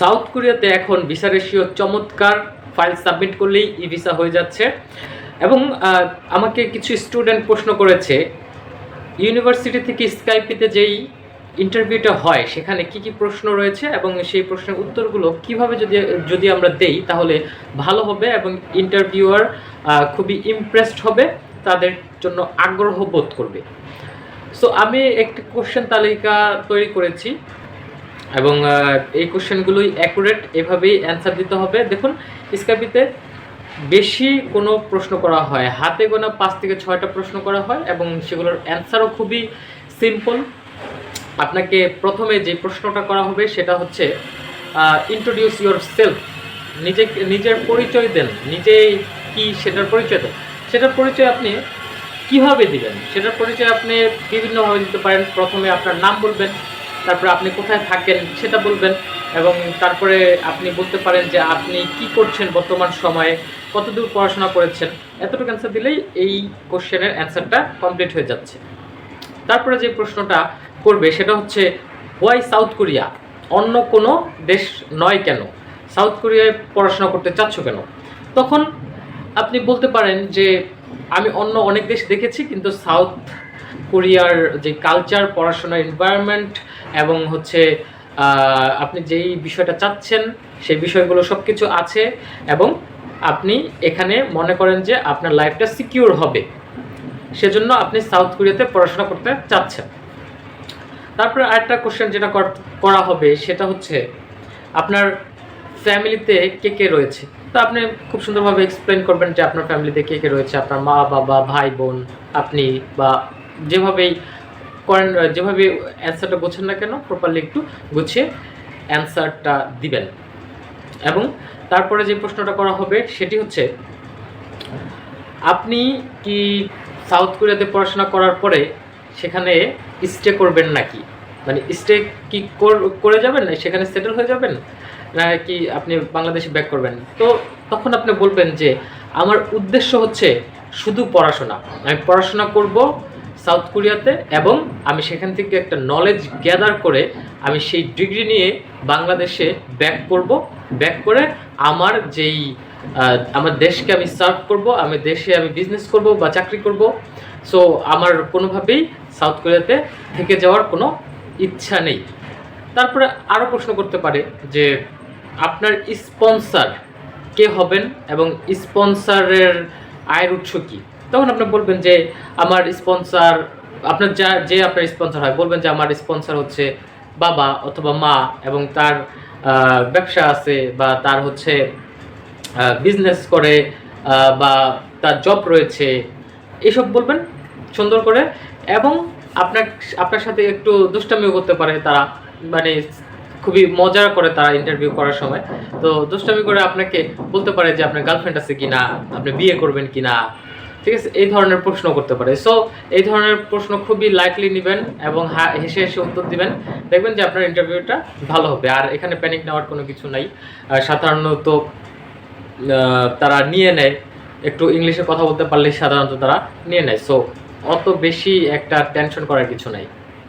South কোরিয়াতে এখন visa ratio চমৎকার ফাইল সাবমিট করলেই ই ভিসা হয়ে যাচ্ছে। এবং আমাকে কিছু স্টুডেন্ট প্রশ্ন করেছে, ইউনিভার্সিটি থেকে স্কাইপিতে যেই ইন্টারভিউটা হয়, সেখানে কি কি প্রশ্ন রয়েছে? এবং সেই প্রশ্নের উত্তরগুলো কীভাবে যদি যদি আমরা দেই, তাহলে ভালো হবে এবং ইন্টারভিউয়ার খুবই ইমপ্রেসড হবে, তাদের জন্য আগ্রহ বোধ করবে। সো আমি একটি কোশ্চেন তালিকা তৈরি করেছি। এবং এই কোশ্চেনগুলোই অ্যাকুরেট এভাবেই অ্যান্সার দিতে হবে। দেখুন স্কাইপিতে বেশি কোনো প্রশ্ন করা হয়। হাতে গোনা পাঁচ থেকে ছয়টা প্রশ্ন করা হয় এবং সেগুলোর অ্যান্সারও খুবই সিম্পল আপনাকে প্রথমে যে প্রশ্নটা করা হবে সেটা হচ্ছে ইন্ট্রোডিউস ইউর সেলফ নিজে, নিজের পরিচয় দেন। নিজেই কি সেটার পরিচয় দেন। সেটার পরিচয় আপনি কীভাবে দিবেন? সেটার পরিচয় আপনি বিভিন্নভাবে দিতে পারেন। প্রথমে আপনার নাম বলবেন। তারপরে আপনি কোথায় থাকেন সেটা বলবেন এবং তারপরে আপনি বলতে পারেন যে আপনি কি করছেন বর্তমান সময়ে, কতদূর পড়াশোনা করেছেন। এতটুকু অ্যান্সার দিলেই এই কোশ্চেনের অ্যান্সারটা কমপ্লিট হয়ে যাচ্ছে। তারপরে যে প্রশ্নটা করবে সেটা হচ্ছে হোয়াই সাউথ কোরিয়া অন্য কোনো দেশ নয় কেন? সাউথ কোরিয়ায় পড়াশোনা করতে চাচ্ছ কেন? তখন আপনি বলতে পারেন যে, আমি অন্য অনেক দেশ দেখেছি, কিন্তু সাউথ কোরিয়ার যে কালচার পড়াশোনার এনভায়রনমেন্ট এবং হচ্ছে আপনি যেই বিষয়টা চাচ্ছেন, সেই বিষয়গুলো সব কিছু আছে এবং আপনি এখানে মনে করেন যে আপনার লাইফটা সিকিউর হবে। সেজন্য আপনি সাউথ কোরিয়াতে পড়াশোনা করতে চাচ্ছেন। তারপরে আরেকটা কোশ্চেন যেটা করা হবে, সেটা হচ্ছে আপনার ফ্যামিলিতে কে কে রয়েছে? তো আপনি খুব সুন্দরভাবে এক্সপ্লেন করবেন যে আপনার ফ্যামিলিতে কে কে রয়েছে? আপনার মা, বাবা, ভাই, বোন, আপনি বা যেভাবেই করেন যেভাবে অ্যান্সারটা গোছেন না কেন প্রপারলি একটু গুছিয়ে অ্যান্সারটা দিবেন। এবং তারপরে যে প্রশ্নটা করা হবে, সেটি হচ্ছে, আপনি কি সাউথ কোরিয়াতে পড়াশোনা করার পরে সেখানে স্টে করবেন নাকি? মানে স্টে কি কর- যাবেন, না সেখানে সেটেল হয়ে যাবেন? না কি আপনি বাংলাদেশে ব্যাক করবেন? তো তখন আপনি বলবেন যে, আমার উদ্দেশ্য হচ্ছে শুধু পড়াশোনা। আমি পড়াশোনা করব সাউথ কোরিয়াতে এবং আমি সেখান থেকে একটা নলেজ গ্যাদার করে আমি সেই ডিগ্রি নিয়ে বাংলাদেশে ব্যাক করব। ব্যাক করে আমার যেই আমার দেশকে আমি সার্ভ করব, আমি দেশে আমি বিজনেস করব বা চাকরি করব। সো আমার কোনোভাবেই সাউথ কোরিয়াতে থেকে যাওয়ার কোনো ইচ্ছা নেই। তারপরে আরও প্রশ্ন করতে পারে যে আপনার স্পন্সর কে হবেন এবং স্পন্সরের আয়ের উৎস কী? তখন আপনি বলবেন যে আমার স্পন্সর, আপনার যা, যে আপনার স্পন্সর হয়, বলবেন যে আমার স্পন্সর হচ্ছে বাবা অথবা মা এবং তার ব্যবসা আছে বা তার হচ্ছে বিজনেস করে বা তার জব রয়েছে, এসব বলবেন সুন্দর করে এবং আপনার আপনার সাথে একটু দুষ্টামিও করতে পারে তারা মানে খুবই মজা করে তারা ইন্টারভিউ করার সময়। তো দুষ্টামি করে আপনাকে বলতে পারে যে আপনার গার্লফ্রেন্ড আছে কিনা, আপনি বিয়ে করবেন কিনা ঠিক আছে? এই ধরনের প্রশ্ন করতে পারে। সো এই ধরনের প্রশ্ন খুবই লাইটলি নেবেন এবং হেসে হেসে উত্তর দিবেন। দেখবেন যে আপনার ইন্টারভিউটা ভালো হবে। আর এখানে প্যানিক নেওয়ার কোনো কিছু নাই। সাধারণত তারা নিয়ে নেয়। একটু ইংলিশে কথা বলতে পারলে সাধারণত তারা নিয়ে নেয়। সো অত বেশি একটা টেনশন করার কিছু নাই।